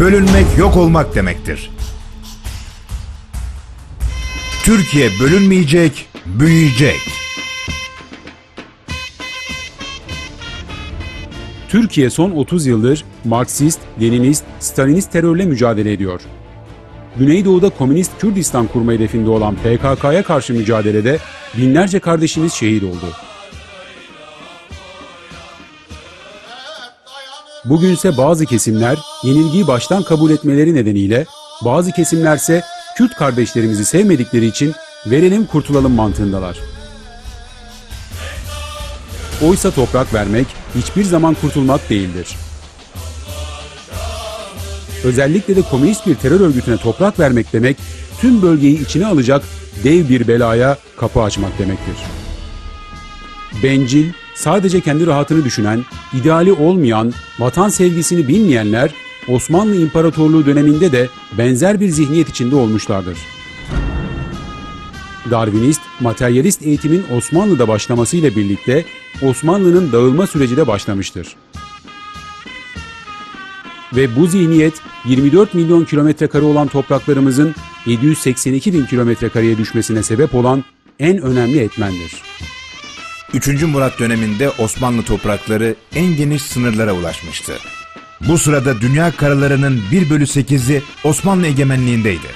bölünmek yok olmak demektir. Türkiye bölünmeyecek, büyüyecek. Türkiye son 30 yıldır Marksist, Leninist, Stalinist terörle mücadele ediyor. Güneydoğu'da Komünist Kürdistan kurma hedefinde olan PKK'ya karşı mücadelede binlerce kardeşimiz şehit oldu. Bugünse bazı kesimler yenilgiyi baştan kabul etmeleri nedeniyle bazı kesimlerse Kürt kardeşlerimizi sevmedikleri için verelim kurtulalım mantığındalar. Oysa toprak vermek hiçbir zaman kurtulmak değildir. Özellikle de komünist bir terör örgütüne toprak vermek demek, tüm bölgeyi içine alacak dev bir belaya kapı açmak demektir. Bencil, sadece kendi rahatını düşünen, ideali olmayan, vatan sevgisini bilmeyenler Osmanlı İmparatorluğu döneminde de benzer bir zihniyet içinde olmuşlardır. Darwinist, materyalist eğitimin Osmanlı'da başlamasıyla birlikte Osmanlı'nın dağılma süreci de başlamıştır. Ve bu zihniyet 24 milyon kilometre kare olan topraklarımızın 782 bin kilometre kareye düşmesine sebep olan en önemli etmendir. 3. Murat döneminde Osmanlı toprakları en geniş sınırlara ulaşmıştı. Bu sırada dünya karalarının 1 bölü 8'i Osmanlı egemenliğindeydi.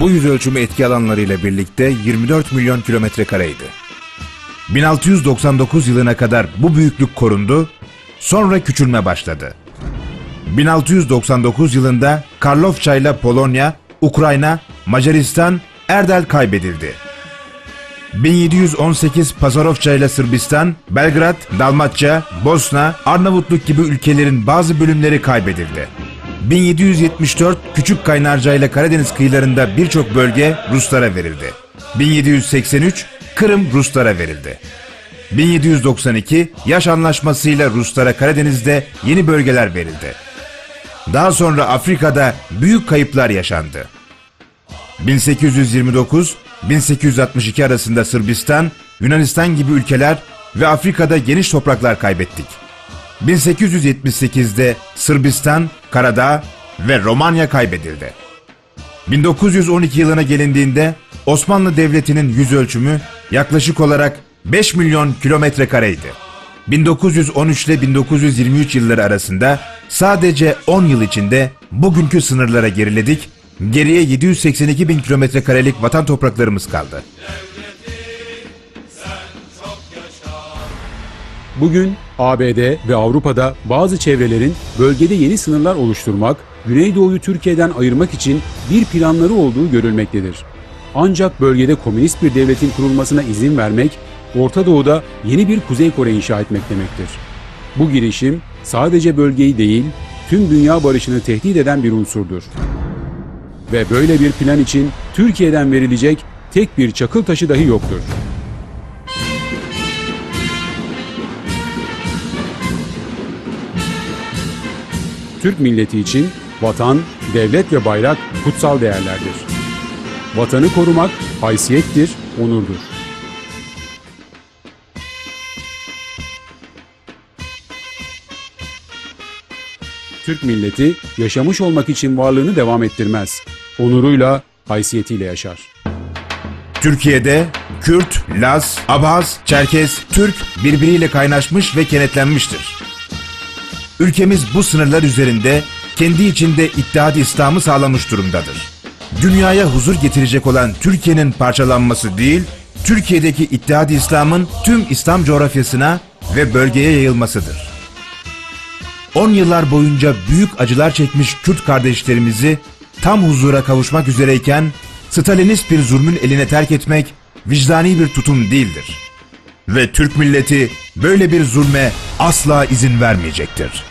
Bu yüz ölçümü etki alanlarıyla birlikte 24 milyon kilometre kareydi. 1699 yılına kadar bu büyüklük korundu, sonra küçülme başladı. 1699 yılında Karlofça ile Polonya, Ukrayna, Macaristan, Erdel kaybedildi. 1718 Pasarofça ile Sırbistan, Belgrad, Dalmatça, Bosna, Arnavutluk gibi ülkelerin bazı bölümleri kaybedildi. 1774 Küçük Kaynarca ile Karadeniz kıyılarında birçok bölge Ruslara verildi. 1783 Kırım Ruslara verildi. 1792 Yaş Anlaşması'yla Ruslara Karadeniz'de yeni bölgeler verildi. Daha sonra Afrika'da büyük kayıplar yaşandı. 1829-1862 arasında Sırbistan, Yunanistan gibi ülkeler ve Afrika'da geniş topraklar kaybettik. 1878'de Sırbistan, Karadağ ve Romanya kaybedildi. 1912 yılına gelindiğinde Osmanlı Devleti'nin yüz ölçümü yaklaşık olarak 5 milyon kilometre kareydi. 1913 ile 1923 yılları arasında sadece 10 yıl içinde bugünkü sınırlara geriledik, geriye 782 bin kilometre karelik vatan topraklarımız kaldı. Bugün ABD ve Avrupa'da bazı çevrelerin bölgede yeni sınırlar oluşturmak, Güneydoğu'yu Türkiye'den ayırmak için bir planları olduğu görülmektedir. Ancak bölgede komünist bir devletin kurulmasına izin vermek, Orta Doğu'da yeni bir Kuzey Kore inşa etmek demektir. Bu girişim sadece bölgeyi değil, tüm dünya barışını tehdit eden bir unsurdur. Ve böyle bir plan için Türkiye'den verilecek tek bir çakıl taşı dahi yoktur. Türk milleti için vatan, devlet ve bayrak kutsal değerlerdir. Vatanı korumak haysiyettir, onurdur. Türk milleti yaşamış olmak için varlığını devam ettirmez. Onuruyla, haysiyetiyle yaşar. Türkiye'de Kürt, Laz, Abhaz, Çerkez, Türk birbiriyle kaynaşmış ve kenetlenmiştir. Ülkemiz bu sınırlar üzerinde kendi içinde İttihat İslam'ı sağlamış durumdadır. Dünyaya huzur getirecek olan Türkiye'nin parçalanması değil, Türkiye'deki İttihat İslam'ın tüm İslam coğrafyasına ve bölgeye yayılmasıdır. 10 yıllar boyunca büyük acılar çekmiş Kürt kardeşlerimizi tam huzura kavuşmak üzereyken Stalinist bir zulmün eline terk etmek vicdani bir tutum değildir. Ve Türk milleti böyle bir zulme asla izin vermeyecektir.